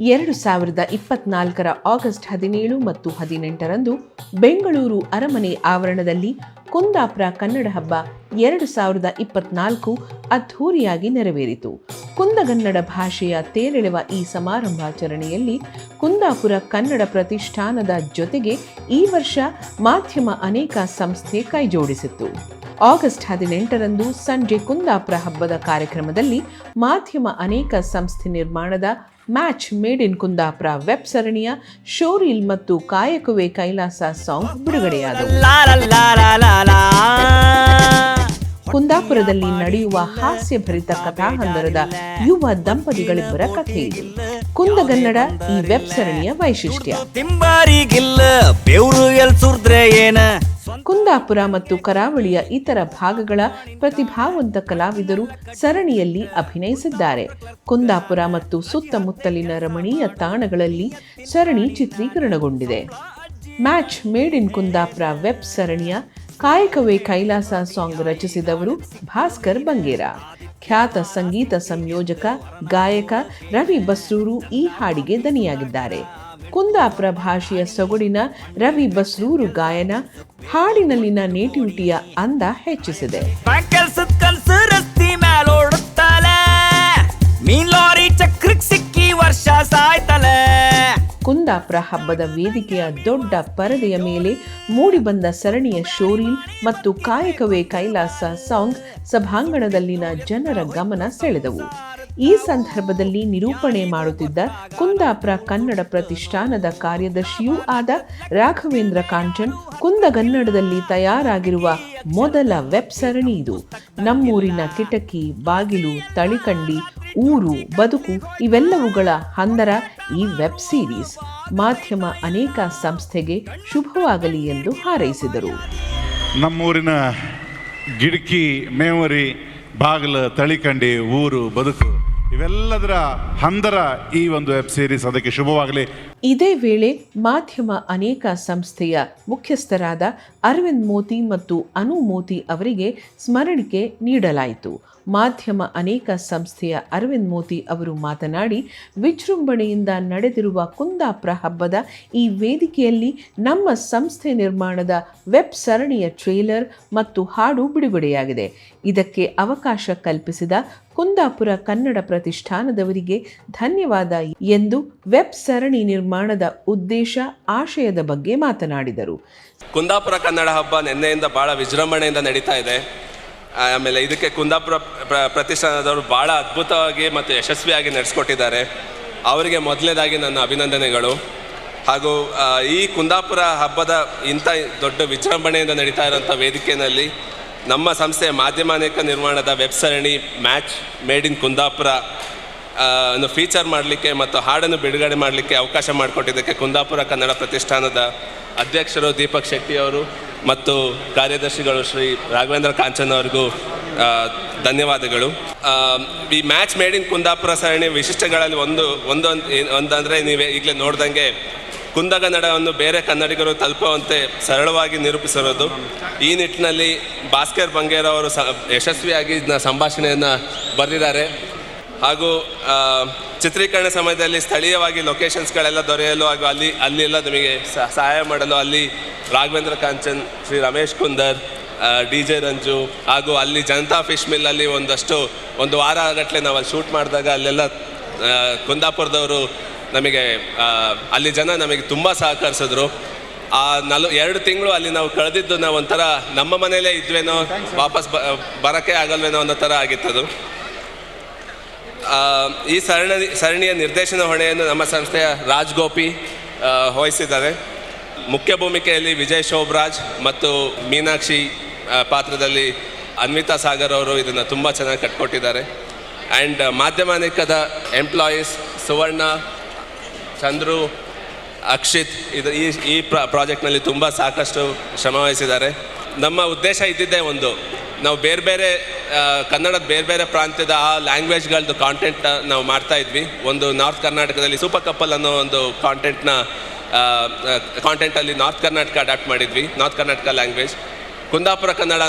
ಎರಡು ಸಾವಿರದ ಇಪ್ಪತ್ನಾಲ್ಕರ ಆಗಸ್ಟ್ ಹದಿನೇಳು ಮತ್ತು ಹದಿನೆಂಟರಂದು ಬೆಂಗಳೂರು ಅರಮನೆ ಆವರಣದಲ್ಲಿ ಕುಂದಾಪುರ ಕನ್ನಡ ಹಬ್ಬ ಎರಡು ಸಾವಿರದ ಇಪ್ಪತ್ನಾಲ್ಕು ಅದ್ಧೂರಿಯಾಗಿ ನೆರವೇರಿತು. ಕುಂದಗನ್ನಡ ಭಾಷೆಯ ತೇರೆಳೆವ ಈ ಸಮಾರಂಭಾಚರಣೆಯಲ್ಲಿ ಕುಂದಾಪುರ ಕನ್ನಡ ಪ್ರತಿಷ್ಠಾನದ ಜೊತೆಗೆ ಈ ವರ್ಷ ಮಾಧ್ಯಮ ಅನೇಕ ಸಂಸ್ಥೆ ಕೈಜೋಡಿಸಿತ್ತು. ಆಗಸ್ಟ್ ಹದಿನೆಂಟರಂದು ಸಂಜೆ ಕುಂದಾಪುರ ಹಬ್ಬದ ಕಾರ್ಯಕ್ರಮದಲ್ಲಿ ಮಾಧ್ಯಮ ಅನೇಕ ಸಂಸ್ಥೆ ನಿರ್ಮಾಣದ match made in Kundapura. Web ಸರಣಿಯ ಶೋರೀಲ್ ಮತ್ತು ಕಾಯಕವೇ ಕೈಲಾಸ ಸಾಂಗ್ ಬಿಡುಗಡೆಯಾದವು. ಕುಂದಾಪುರದಲ್ಲಿ ನಡೆಯುವ ಹಾಸ್ಯಭರಿತ ಕಥಾಹಂದರದ ಯುವ ದಂಪತಿಗಳಿಬ್ಬರ ಕಥೆ ಇದು. ಕುಂದಗನ್ನಡ ಈ ವೆಬ್ ಸರಣಿಯ ವೈಶಿಷ್ಟ್ಯ. ಕುಂದಾಪುರ ಮತ್ತು ಕರಾವಳಿಯ ಇತರ ಭಾಗಗಳ ಪ್ರತಿಭಾವಂತ ಕಲಾವಿದರು ಸರಣಿಯಲ್ಲಿ ಅಭಿನಯಿಸಿದ್ದಾರೆ. ಕುಂದಾಪುರ ಮತ್ತು ಸುತ್ತಮುತ್ತಲಿನ ರಮಣೀಯ ತಾಣಗಳಲ್ಲಿ ಸರಣಿ ಚಿತ್ರೀಕರಣಗೊಂಡಿದೆ. Match made in Kundapura web ಸರಣಿಯ ಕಾಯಕವೇ ಕೈಲಾಸ ಸಾಂಗ್ ರಚಿಸಿದವರು ಭಾಸ್ಕರ್ ಬಂಗೇರ. ಖ್ಯಾತ ಸಂಗೀತ ಸಂಯೋಜಕ, ಗಾಯಕ ರವಿ ಬಸ್ರೂರು ಈ ಹಾಡಿಗೆ ದನಿಯಾಗಿದ್ದಾರೆ. ಕುಂದಾಪುರ ಭಾಷೆಯ ಸೊಗಡಿನ ರವಿ ಬಸ್ರೂರು ಗಾಯನ ಹಾಡಿನಲ್ಲಿನ ನೇಟಿವಿಟಿಯ ಅಂದ ಹೆಚ್ಚಿಸಿದೆ. ಕುಂದಾಪುರ ಹಬ್ಬದ ವೇದಿಕೆಯ ದೊಡ್ಡ ಪರದೆಯ ಮೇಲೆ ಮೂಡಿಬಂದ ಸರಣಿಯ ಶೋರಿ ಮತ್ತು ಕಾಯಕವೇ ಕೈಲಾಸ ಸಾಂಗ್ ಸಭಾಂಗಣದಲ್ಲಿನ ಜನರ ಗಮನ ಸೆಳೆದವು. ಈ ಸಂದರ್ಭದಲ್ಲಿ ನಿರೂಪಣೆ ಮಾಡುತ್ತಿದ್ದ ಕುಂದಾಪುರ ಕನ್ನಡ ಪ್ರತಿಷ್ಠಾನದ ಕಾರ್ಯದರ್ಶಿಯೂ ಆದ ರಾಘವೇಂದ್ರ ಕಾಂಚನ್ ಕುಂದಗನ್ನಡದಲ್ಲಿ ತಯಾರಾಗಿರುವ ಮೊದಲ ವೆಬ್ ಸರಣಿ ಇದು. ನಮ್ಮೂರಿನ ಕಿಟಕಿ, ಬಾಗಿಲು, ತಳಿಕಂಡಿ, ಊರು, ಬದುಕು ಇವೆಲ್ಲವುಗಳ ಹಂದರ ಈ ವೆಬ್ ಸೀರೀಸ್. ಮಾಧ್ಯಮ ಅನೇಕ ಸಂಸ್ಥೆಗೆ ಶುಭವಾಗಲಿ ಎಂದು ಹಾರೈಸಿದರು. ನಮ್ಮೂರಿನ ಗಿಡಕಿ, ಮೇವರಿ, ಬಾಗಿಲು, ತಳಿಕಂಡಿ, ಊರು, ಬದುಕು ಇವೆಲ್ಲದರ ಹಂದರ ಈ ಒಂದು ವೆಬ್ ಸೀರೀಸ್ ಅದಕ್ಕೆ ಶುಭವಾಗಲಿ. ಇದೇ ವೇಳೆ ಮಾಧ್ಯಮ ಅನೇಕ ಸಂಸ್ಥೆಯ ಮುಖ್ಯಸ್ಥರಾದ ಅರವಿಂದ್ ಮೋತಿ ಮತ್ತು ಅನು ಮೋತಿ ಅವರಿಗೆ ಸ್ಮರಣಿಕೆ ನೀಡಲಾಯಿತು. ಮಾಧ್ಯಮ ಅನೇಕ ಸಂಸ್ಥೆಯ ಅರವಿಂದ್ ಮೋತಿ ಅವರು ಮಾತನಾಡಿ, ವಿಜೃಂಭಣೆಯಿಂದ ನಡೆದಿರುವ ಕುಂದಾಪುರ ಹಬ್ಬದ ಈ ವೇದಿಕೆಯಲ್ಲಿ ನಮ್ಮ ಸಂಸ್ಥೆ ನಿರ್ಮಾಣದ ವೆಬ್ ಸರಣಿಯ ಟ್ರೇಲರ್ ಮತ್ತು ಹಾಡು ಬಿಡುಗಡೆಯಾಗಿದೆ. ಇದಕ್ಕೆ ಅವಕಾಶ ಕಲ್ಪಿಸಿದ ಕುಂದಾಪುರ ಕನ್ನಡ ಪ್ರತಿಷ್ಠಾನದವರಿಗೆ ಧನ್ಯವಾದ ಎಂದು ವೆಬ್ ಸರಣಿ ನಿರ್ಮಾಣದ ಉದ್ದೇಶ, ಆಶಯದ ಬಗ್ಗೆ ಮಾತನಾಡಿದರು. ಕುಂದಾಪುರ ಕನ್ನಡ ಹಬ್ಬ ನಿನ್ನೆಯಿಂದ ಬಹಳ ವಿಜೃಂಭಣೆಯಿಂದ ನಡೀತಾ ಇದೆ. ಆಮೇಲೆ ಇದಕ್ಕೆ ಕುಂದಾಪುರ ಪ್ರ, ಪ್ರತಿಷ್ಠಾನದವರು ಭಾಳ ಅದ್ಭುತವಾಗಿ ಮತ್ತು ಯಶಸ್ವಿಯಾಗಿ ನಡೆಸ್ಕೊಟ್ಟಿದ್ದಾರೆ. ಅವರಿಗೆ ಮೊದಲನೇದಾಗಿ ನನ್ನ ಅಭಿನಂದನೆಗಳು. ಹಾಗೂ ಈ ಕುಂದಾಪುರ ಹಬ್ಬದ ಇಂಥ ದೊಡ್ಡ ವಿಜೃಂಭಣೆಯಿಂದ ನಡೀತಾ ಇರೋಂಥ ವೇದಿಕೆಯಲ್ಲಿ ನಮ್ಮ ಸಂಸ್ಥೆಯ ಮಾಧ್ಯಮ ಅನೇಕ ನಿರ್ಮಾಣದ ವೆಬ್ ಸರಣಿ ಮ್ಯಾಚ್ ಮೇಡ್ ಇನ್ ಕುಂದಾಪುರ ಅನ್ನು ಫೀಚರ್ ಮಾಡಲಿಕ್ಕೆ ಮತ್ತು ಹಾಡನ್ನು ಬಿಡುಗಡೆ ಮಾಡಲಿಕ್ಕೆ ಅವಕಾಶ ಮಾಡಿಕೊಟ್ಟಿದ್ದಕ್ಕೆ ಕುಂದಾಪುರ ಕನ್ನಡ ಪ್ರತಿಷ್ಠಾನದ ಅಧ್ಯಕ್ಷರು ದೀಪಕ್ ಶೆಟ್ಟಿ ಅವರು ಮತ್ತು ಕಾರ್ಯದರ್ಶಿಗಳು ಶ್ರೀ ರಾಘವೇಂದ್ರ ಕಾಂಚನ್ ಅವರಿಗೂ ಧನ್ಯವಾದಗಳು. ಈ ಮ್ಯಾಚ್ ಮೇಡ್ ಇನ್ ಕುಂದಾಪುರ ಸರಣಿ ವಿಶಿಷ್ಟಗಳಲ್ಲಿ ಒಂದು ಒಂದು ಒಂದಂದರೆ ನೀವೇ ಈಗಲೇ ನೋಡ್ದಂಗೆ ಕುಂದಗನ್ನಡವನ್ನು ಬೇರೆ ಕನ್ನಡಿಗರು ತಲುಪುವಂತೆ ಸರಳವಾಗಿ ನಿರೂಪಿಸಿರೋದು. ಈ ನಿಟ್ಟಿನಲ್ಲಿ ಭಾಸ್ಕರ್ ಬಂಗೇರ ಅವರು ಸ, ಯಶಸ್ವಿಯಾಗಿ ಇದನ್ನ ಸಂಭಾಷಣೆಯನ್ನು ಬರೆದಿದ್ದಾರೆ. ಹಾಗೂ ಚಿತ್ರೀಕರಣ ಸಮಯದಲ್ಲಿ ಸ್ಥಳೀಯವಾಗಿ ಲೊಕೇಶನ್ಸ್ಗಳೆಲ್ಲ ದೊರೆಯಲು ಹಾಗೂ ಅಲ್ಲಿ, ಅಲ್ಲೆಲ್ಲ ನಮಗೆ ಸಹಾಯ ಮಾಡಲು ಅಲ್ಲಿ ರಾಘವೇಂದ್ರ ಕಾಂಚನ್, ಶ್ರೀ ರಮೇಶ್ ಕುಂದರ್ ಡಿ ಜೆ ರಂಜು ಹಾಗೂ ಅಲ್ಲಿ ಜನತಾ ಫಿಶ್ ಮಿಲ್ಲಲ್ಲಿ ಒಂದಷ್ಟು, ಒಂದು ವಾರ ಗಟ್ಟಲೆ ನಾವು ಅಲ್ಲಿ ಶೂಟ್ ಮಾಡಿದಾಗ ಅಲ್ಲೆಲ್ಲ ಕುಂದಾಪುರದವರು ನಮಗೆ ಅಲ್ಲಿ ಜನ ನಮಗೆ ತುಂಬ ಸಹಕರಿಸಿದ್ರು. ಆ ನಲ್, ಎರಡು ತಿಂಗಳು ಅಲ್ಲಿ ನಾವು ಕಳೆದಿದ್ದು ನಾವು ಒಂಥರ ನಮ್ಮ ಮನೇಲೇ ಇದ್ವೇನೋ, ವಾಪಸ್ ಬರೋಕ್ಕೆ ಆಗಲ್ವೇನೋ ಅನ್ನೋ ಥರ ಆಗಿತ್ತದು. ಈ ಸರಣಿ, ಸರಣಿಯ ನಿರ್ದೇಶನ ಹೊಣೆಯನ್ನು ನಮ್ಮ ಸಂಸ್ಥೆಯ ರಾಜ್ಗೋಪಿ ವಹಿಸಿದ್ದಾರೆ. ಮುಖ್ಯ ಭೂಮಿಕೆಯಲ್ಲಿ ವಿಜಯ್ ಶೋಭರಾಜ್ ಮತ್ತು ಮೀನಾಕ್ಷಿ ಪಾತ್ರದಲ್ಲಿ ಅನ್ವಿತಾ ಸಾಗರ್ ಅವರು ಇದನ್ನು ತುಂಬ ಚೆನ್ನಾಗಿ ಕಟ್ಕೊಟ್ಟಿದ್ದಾರೆ. ಆ್ಯಂಡ್ ಮಾಧ್ಯಮಾನಿಕದ ಎಂಪ್ಲಾಯೀಸ್ ಸುವರ್ಣ, ಚಂದ್ರು, ಅಕ್ಷಿತ್ ಇದು, ಈ ಈ ಪ್ರಾ, ಪ್ರಾಜೆಕ್ಟ್ನಲ್ಲಿ ತುಂಬ ಸಾಕಷ್ಟು ಶ್ರಮವಹಿಸಿದ್ದಾರೆ ನಮ್ಮ ಉದ್ದೇಶ ಇದ್ದಿದ್ದೇ ಒಂದು. ನಾವು ಬೇರೆ ಬೇರೆ ಕನ್ನಡದ ಬೇರೆ ಬೇರೆ ಪ್ರಾಂತ್ಯದ ಆ ಲ್ಯಾಂಗ್ವೇಜ್ಗಳದ್ದು ಕಾಂಟೆಂಟ್ ನಾವು ಮಾಡ್ತಾ ಇದ್ವಿ. ಒಂದು ನಾರ್ತ್ ಕರ್ನಾಟಕದಲ್ಲಿ ಸೂಪರ್ ಕಪ್ಪಲ್ ಅನ್ನೋ ಒಂದು ಕಾಂಟೆಂಟ್ನ ಕಾಂಟೆಂಟಲ್ಲಿ ನಾರ್ತ್ ಕರ್ನಾಟಕ ಅಡಾಪ್ಟ್ ಮಾಡಿದ್ವಿ ನಾರ್ತ್ ಕರ್ನಾಟಕ ಲ್ಯಾಂಗ್ವೇಜ್ ಕುಂದಾಪುರ ಕನ್ನಡ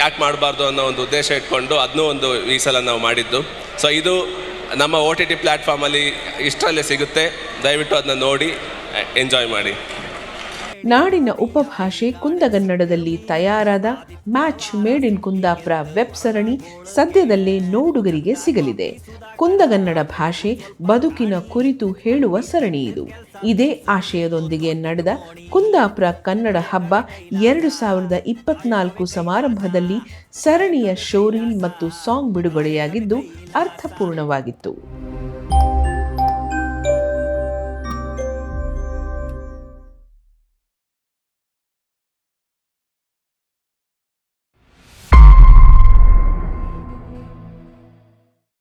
ಯಾಕೆ ಮಾಡಬಾರ್ದು ಅನ್ನೋ ಒಂದು ಉದ್ದೇಶ ಇಟ್ಕೊಂಡು ಅದನ್ನೂ ಒಂದು ಈ ಸಲ ನಾವು ಮಾಡಿದ್ದು. ಸೊ ಇದು ನಮ್ಮ ಓ ಟಿ ಟಿ ಪ್ಲ್ಯಾಟ್ಫಾರ್ಮಲ್ಲಿ ಇಷ್ಟರಲ್ಲೇ ಸಿಗುತ್ತೆ. ದಯವಿಟ್ಟು ಅದನ್ನ ನೋಡಿ ಎಂಜಾಯ್ ಮಾಡಿ. ನಾಡಿನ ಉಪಭಾಷೆ ಕುಂದಗನ್ನಡದಲ್ಲಿ ತಯಾರಾದ match made in Kundapura web ಸರಣಿ ಸದ್ಯದಲ್ಲೇ ನೋಡುಗರಿಗೆ ಸಿಗಲಿದೆ. ಕುಂದಗನ್ನಡ ಭಾಷೆ ಬದುಕಿನ ಕುರಿತು ಹೇಳುವ ಸರಣಿ ಇದು. ಇದೇ ಆಶಯದೊಂದಿಗೆ ನಡೆದ ಕುಂದಾಪುರ ಕನ್ನಡ ಹಬ್ಬ ಎರಡು ಸಾವಿರದ ಇಪ್ಪತ್ನಾಲ್ಕು ಸಮಾರಂಭದಲ್ಲಿ ಸರಣಿಯ ಶೋರೀಲ್ ಮತ್ತು ಸಾಂಗ್ ಬಿಡುಗಡೆಯಾಗಿದ್ದು ಅರ್ಥಪೂರ್ಣವಾಗಿತ್ತು.